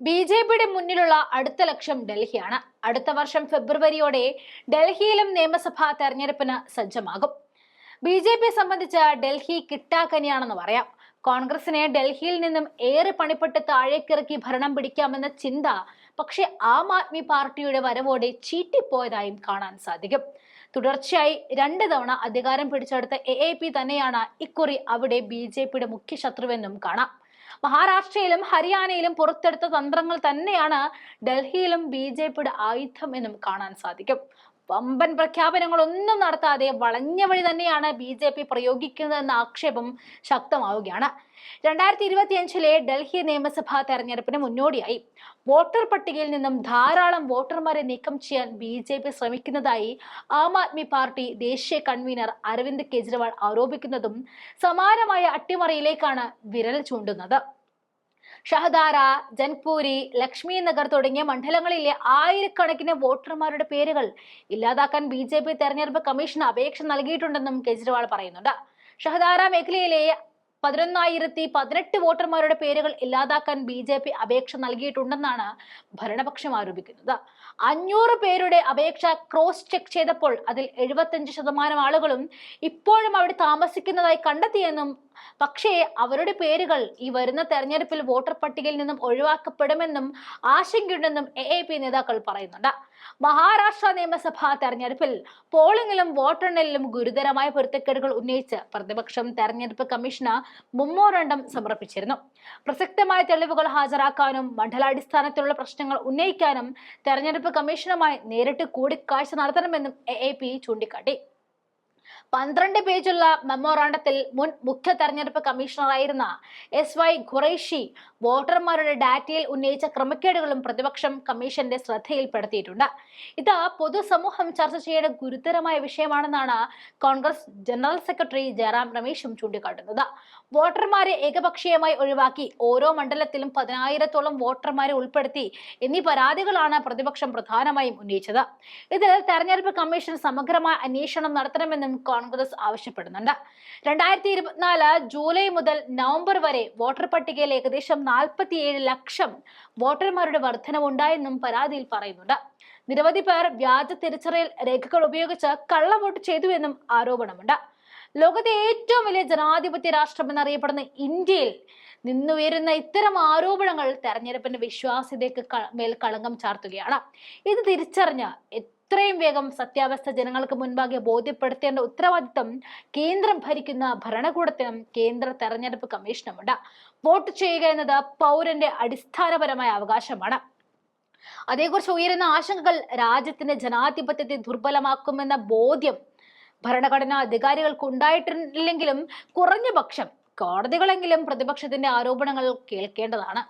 B J പിയുടെ മുന്നിലുള്ള അടുത്ത ലക്ഷ്യം ഡൽഹിയാണ്. അടുത്ത വർഷം ഫെബ്രുവരിയോടെ ഡൽഹിയിലും നിയമസഭാ തെരഞ്ഞെടുപ്പിന് സജ്ജമാകും. ബി ജെ പിയെ സംബന്ധിച്ച് ഡൽഹി കിട്ടാക്കനിയാണെന്ന് പറയാം. കോൺഗ്രസിനെ ഡൽഹിയിൽ നിന്നും ഏറെ പണിപ്പെട്ട് താഴേക്കിറക്കി ഭരണം പിടിക്കാമെന്ന ചിന്ത പക്ഷേ ആം ആദ്മി പാർട്ടിയുടെ വരവോടെ ചീറ്റിപ്പോയതായും കാണാൻ സാധിക്കും. തുടർച്ചയായി രണ്ട് തവണ അധികാരം പിടിച്ചെടുത്ത എ പി തന്നെയാണ് ഇക്കുറി അവിടെ ബി മുഖ്യ ശത്രുവെന്നും കാണാം. മഹാരാഷ്ട്രയിലും ഹരിയാനയിലും പുറത്തെടുത്ത തന്ത്രങ്ങൾ തന്നെയാണ് ഡൽഹിയിലും ബി ജെ പിയുടെ ആയുധം എന്നും കാണാൻ സാധിക്കും. വമ്പൻ പ്രഖ്യാപനങ്ങളൊന്നും നടത്താതെ വളഞ്ഞ വഴി തന്നെയാണ് ബി ജെ പി പ്രയോഗിക്കുന്നതെന്ന ആക്ഷേപം ശക്തമാവുകയാണ്. രണ്ടായിരത്തി ഇരുപത്തിയഞ്ചിലെ ഡൽഹി നിയമസഭാ തെരഞ്ഞെടുപ്പിന് മുന്നോടിയായി. വോട്ടർ പട്ടികയിൽ നിന്നും ധാരാളം വോട്ടർമാരെ നീക്കം ചെയ്യാൻ ബി ജെ പി ശ്രമിക്കുന്നതായി ആം ആദ്മി പാർട്ടി ദേശീയ കൺവീനർ അരവിന്ദ് കെജ്രിവാൾ ആരോപിക്കുന്നതും സമാനമായ അട്ടിമറിയിലേക്കാണ് വിരൽ ചൂണ്ടുന്നത്. ഷഹദാര ജൻപൂരി ലക്ഷ്മി നഗർ തുടങ്ങിയ മണ്ഡലങ്ങളിലെ ആയിരക്കണക്കിന് വോട്ടർമാരുടെ പേരുകൾ ഇല്ലാതാക്കാൻ ബി ജെ പി തെരഞ്ഞെടുപ്പ് കമ്മീഷൻ അപേക്ഷ നൽകിയിട്ടുണ്ടെന്നും കെജ്രിവാൾ പറയുന്നുണ്ട്. ഷഹദാര മേഖലയിലെ പതിനൊന്നായിരത്തി പതിനെട്ട് വോട്ടർമാരുടെ പേരുകൾ ഇല്ലാതാക്കാൻ ബി ജെ പി അപേക്ഷ നൽകിയിട്ടുണ്ടെന്നാണ് ഭരണപക്ഷം ആരോപിക്കുന്നത്. അഞ്ഞൂറ് പേരുടെ അപേക്ഷ ക്രോസ് ചെക്ക് ചെയ്തപ്പോൾ അതിൽ എഴുപത്തഞ്ച് ശതമാനം ആളുകളും ഇപ്പോഴും അവിടെ താമസിക്കുന്നതായി കണ്ടെത്തിയെന്നും പക്ഷേ അവരുടെ പേരുകൾ ഈ വരുന്ന തെരഞ്ഞെടുപ്പിൽ വോട്ടർ പട്ടികയിൽ നിന്നും ഒഴിവാക്കപ്പെടുമെന്നും ആശങ്കയുണ്ടെന്നും എ എ പി നേതാക്കൾ പറയുന്നുണ്ട്. മഹാരാഷ്ട്ര നിയമസഭാ തെരഞ്ഞെടുപ്പിൽ പോളിംഗിലും വോട്ടെണ്ണലിലും ഗുരുതരമായ പൊരുത്തക്കേടുകൾ ഉന്നയിച്ച് പ്രതിപക്ഷം തെരഞ്ഞെടുപ്പ് കമ്മീഷന് മുമ്മോരണ്ടം സമർപ്പിച്ചിരുന്നു. പ്രസക്തമായ തെളിവുകൾ ഹാജരാക്കാനും മണ്ഡലാടിസ്ഥാനത്തിലുള്ള പ്രശ്നങ്ങൾ ഉന്നയിക്കാനും തെരഞ്ഞെടുപ്പ് കമ്മീഷനുമായി നേരിട്ട് കൂടിക്കാഴ്ച നടത്തണമെന്നും എ എ പി ചൂണ്ടിക്കാട്ടി. പന്ത്രണ്ട് പേജുള്ള മെമ്മോറാണ്ടത്തിൽ മുൻ മുഖ്യ തെരഞ്ഞെടുപ്പ് കമ്മീഷണറായിരുന്ന എസ് വൈ ഖുറൈഷി വോട്ടർമാരുടെ ഡാറ്റയിൽ ഉന്നയിച്ച ക്രമക്കേടുകളും പ്രതിപക്ഷം കമ്മീഷന്റെ ശ്രദ്ധയിൽപ്പെടുത്തിയിട്ടുണ്ട്. ഇത് പൊതുസമൂഹം ചർച്ച ചെയ്യേണ്ട ഗുരുതരമായ വിഷയമാണെന്നാണ് കോൺഗ്രസ് ജനറൽ സെക്രട്ടറി ജയറാം രമേശും ചൂണ്ടിക്കാട്ടുന്നത്. വോട്ടർമാരെ ഏകപക്ഷീയമായി ഒഴിവാക്കി ഓരോ മണ്ഡലത്തിലും പതിനായിരത്തോളം വോട്ടർമാരെ ഉൾപ്പെടുത്തി എന്നീ പരാതികളാണ് പ്രതിപക്ഷം പ്രധാനമായും ഉന്നയിച്ചത്. ഇതിൽ തെരഞ്ഞെടുപ്പ് കമ്മീഷൻ സമഗ്രമായ അന്വേഷണം നടത്തണമെന്നും കോൺഗ്രസ് ആവശ്യപ്പെടുന്നുണ്ട്. രണ്ടായിരത്തി ഇരുപത്തിനാല് ജൂലൈ മുതൽ നവംബർ വരെ വോട്ടർ പട്ടികയിൽ ഏകദേശം നാൽപ്പത്തിയേഴ് ലക്ഷം വോട്ടർമാരുടെ വർധനവുണ്ടായെന്നും പരാതിയിൽ പറയുന്നുണ്ട്. നിരവധി പേർ വ്യാജ തിരിച്ചറിയൽ രേഖകൾ ഉപയോഗിച്ച് കള്ളവോട്ട് ചെയ്തുവെന്നും ആരോപണമുണ്ട്. ലോകത്തെ ഏറ്റവും വലിയ ജനാധിപത്യ രാഷ്ട്രം എന്നറിയപ്പെടുന്ന ഇന്ത്യയിൽ നിന്നുയരുന്ന ഇത്തരം ആരോപണങ്ങൾ തെരഞ്ഞെടുപ്പിന്റെ വിശ്വാസ്യതയ്ക്ക് മേൽ കളങ്കം ചാർത്തുകയാണ്. ഇത് തിരിച്ചറിഞ്ഞ് എത്രയും വേഗം സത്യാവസ്ഥ ജനങ്ങൾക്ക് മുൻപാകെ ബോധ്യപ്പെടുത്തേണ്ട ഉത്തരവാദിത്തം കേന്ദ്രം ഭരിക്കുന്ന ഭരണകൂടത്തിനും കേന്ദ്ര തെരഞ്ഞെടുപ്പ് കമ്മീഷനുമുണ്ട്. വോട്ട് ചെയ്യുക എന്നത് പൗരന്റെ അടിസ്ഥാനപരമായ അവകാശമാണ്. അതേക്കുറിച്ച് ഉയരുന്ന ആശങ്കകൾ രാജ്യത്തിന്റെ ജനാധിപത്യത്തെ ദുർബലമാക്കുമെന്ന ബോധ്യം ഭരണഘടനാ അധികാരികൾക്ക് ഉണ്ടായിട്ടില്ലെങ്കിലും കുറഞ്ഞ പക്ഷം കോടതികളെങ്കിലും പ്രതിപക്ഷത്തിന്റെ ആരോപണങ്ങൾ കേൾക്കേണ്ടതാണ്.